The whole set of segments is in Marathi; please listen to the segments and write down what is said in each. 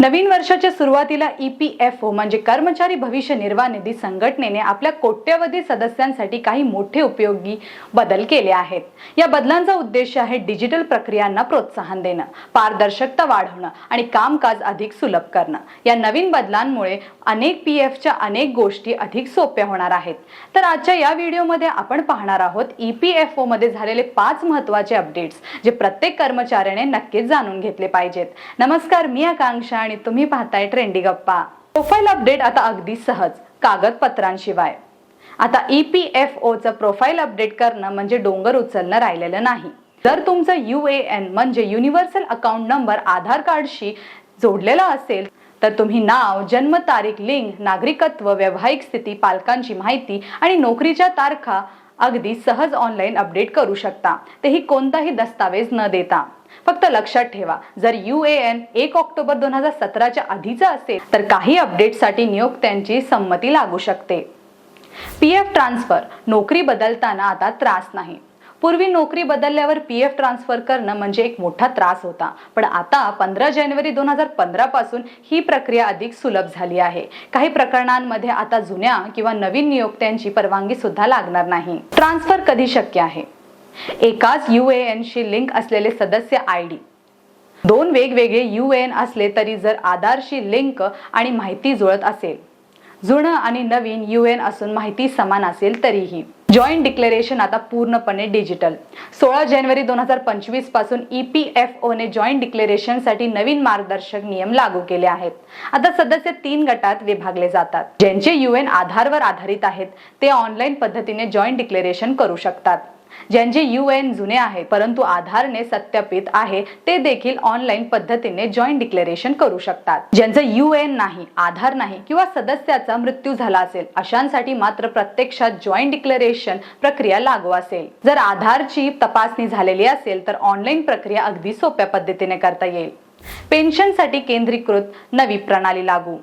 नवीन वर्षाच्या सुरुवातीला ई पी एफ ओ म्हणजे कर्मचारी भविष्य निर्वाह निधी संघटनेने आपल्या कोट्यवधी सदस्यांसाठी काही मोठे उपयोगी बदल केले आहेत. या बदलांचा उद्देश आहे डिजिटल प्रक्रियांना प्रोत्साहन देणं पारदर्शकता वाढवणं आणि कामकाज अधिक सुलभ करणं. या नवीन बदलांमुळे अनेक पी एफच्या अनेक गोष्टी अधिक सोप्या होणार आहेत. तर आजच्या या व्हिडिओमध्ये आपण पाहणार आहोत ई पी एफ ओमध्ये झालेले पाच महत्त्वाचे अपडेट्स जे प्रत्येक कर्मचाऱ्याने नक्कीच जाणून घेतले पाहिजेत. नमस्कार मी आकांक्षा आणि तुम्ही पाहताय ट्रेंडी गप्पा. प्रोफाईल अपडेट आता अगदी सहज कागदपत्रांशिवाय. आता ई पी एफ ओचं प्रोफाईल अपडेट करणं म्हणजे डोंगर उचलणं राहिलेलं नाही. जर तुमचं यू ए एन म्हणजे युनिव्हर्सल अकाउंट नंबर आधार कार्डशी जोडलेला असेल तर तुम्ही नाव जन्मतारीख लिंग नागरिकत्व व्यावहारिक स्थिती पालकांची माहिती आणि नोकरीच्या तारखा अगदी सहज ऑनलाईन अपडेट करू शकता. तेही कोणताही दस्तावेज न देता. फक्त लक्षात ठेवा जर यू ए एन एक ऑक्टोबर दोन हजार सतराच्या आधीचा असेल तर काही अपडेटसाठी नियोक्त्यांची संमती लागू शकते. पी एफ ट्रान्सफर नोकरी बदलताना आता त्रास नाही. पूर्वी नोकरी बदलल्यावर पी एफ ट्रान्सफर करणं म्हणजे एक मोठा त्रास होता. पण आता पंधरा जानेवारी दोन हजार पंधरा पासून ही प्रक्रिया अधिक सुलभ झाली आहे. काही प्रकरणांमध्ये आता जुन्या किंवा नवीन नियोक्त्यांची परवानगी सुद्धा लागणार नाही. ट्रान्सफर कधी शक्य आहे? एकाच यू ए एनशी लिंक असलेले सदस्य आय डी दोन वेगवेगळे यू एन असले तरी जर आधारशी लिंक आणि माहिती जुळत असेल जुनं आणि नवीन यू एन असून माहिती समान असेल तरीही. जॉईंट डिक्लेरेशन आता पूर्णपणे डिजिटल सोळा जानेवारी दोन हजार पंचवीसपासून ई पी एफ ओने जॉईंट डिक्लेरेशनसाठी नवीन मार्गदर्शक नियम लागू केले आहेत. आता सदस्य तीन गटात विभागले जातात. ज्यांचे यू एन आधारवर आधारित आहेत ते ऑनलाईन पद्धतीने जॉईंट डिक्लेरेशन करू शकतात. ज्यांचे यू एन जुने आहे परंतु आधारने सत्यापित आहे ते देखील ऑनलाईन पद्धतीने जॉईंट डिक्लेरेशन करू शकतात. ज्यांचं यू एन नाही आधार नाही किंवा सदस्याचा मृत्यू झाला असेल अशांसाठी मात्र प्रत्यक्षात जॉईंट डिक्लेरेशन प्रक्रिया लागू असेल. जर आधारची तपासणी झालेली असेल तर ऑनलाईन प्रक्रिया अगदी सोप्या पद्धतीने करता येईल. पेन्शनसाठी केंद्रीकृत नवी प्रणाली लागू.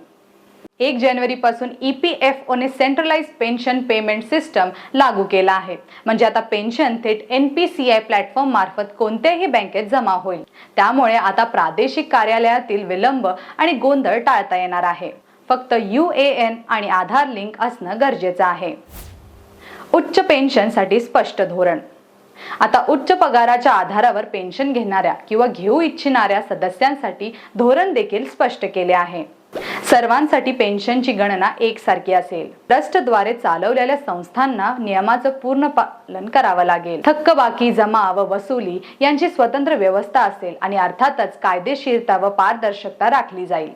एक जानेवारीपासून ई पी एफ ओने सेंट्रलाइज पेन्शन पेमेंट सिस्टम लागू केला आहे. म्हणजे आता पेन्शन थेट N P C I platform मार्फत कोणत्याही बँकेत जमा होईल. त्यामुळे आता प्रादेशिक कार्यालयातील विलंब आणि गोंधळ टाळता येणार आहे. फक्त यू ए एन आणि आधार लिंक असणं गरजेचं आहे. उच्च पेन्शनसाठी स्पष्ट धोरण. आता उच्च पगाराच्या आधारावर पेन्शन घेणाऱ्या किंवा घेऊ इच्छिणाऱ्या सदस्यांसाठी धोरण देखील स्पष्ट केले आहे. सर्वांसाठी पेन्शनची गणना एकसारखी असेल. ट्रस्टद्वारे चालवलेल्या संस्थांना नियमाचं पूर्ण पालन करावं लागेल. थक्कबाकी जमा व वसुली यांची स्वतंत्र व्यवस्था असेल आणि अर्थातच कायदेशीरता व पारदर्शकता राखली जाईल.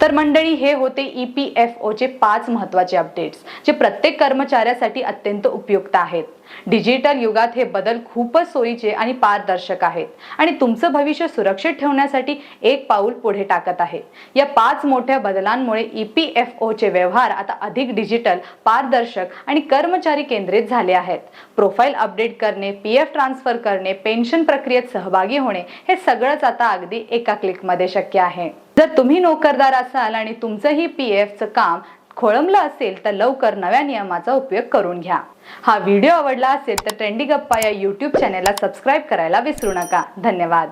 तर मंडळी हे होते ई पी एफ ओचे पाच महत्त्वाचे अपडेट्स जे प्रत्येक कर्मचाऱ्यासाठी अत्यंत उपयुक्त आहेत. डिजिटल युगात हे बदल खूपच सोयीचे आणि पारदर्शक आहेत. आणि तुमचं भविष्य सुरक्षित ठेवण्यासाठी एक पाऊल पुढे टाकत आहे. या पाच मोठ्या बदलांमुळे ई पी एफ ओचे व्यवहार आता अधिक डिजिटल पारदर्शक आणि कर्मचारी केंद्रित झाले आहेत. प्रोफाईल अपडेट करणे पी एफ ट्रान्सफर करणे पेन्शन प्रक्रियेत सहभागी होणे हे सगळंच आता अगदी एका क्लिकमध्ये शक्य आहे. जर तुम्ही नोकरदार असाल आणि तुमचंही पी एफचं काम खोळंबलं असेल तर लवकर नव्या नियमाचा उपयोग करून घ्या. हा व्हिडिओ आवडला असेल तर ट्रेंडी गप्पा या यूट्यूब चॅनेलला सबस्क्राईब करायला विसरू नका. धन्यवाद.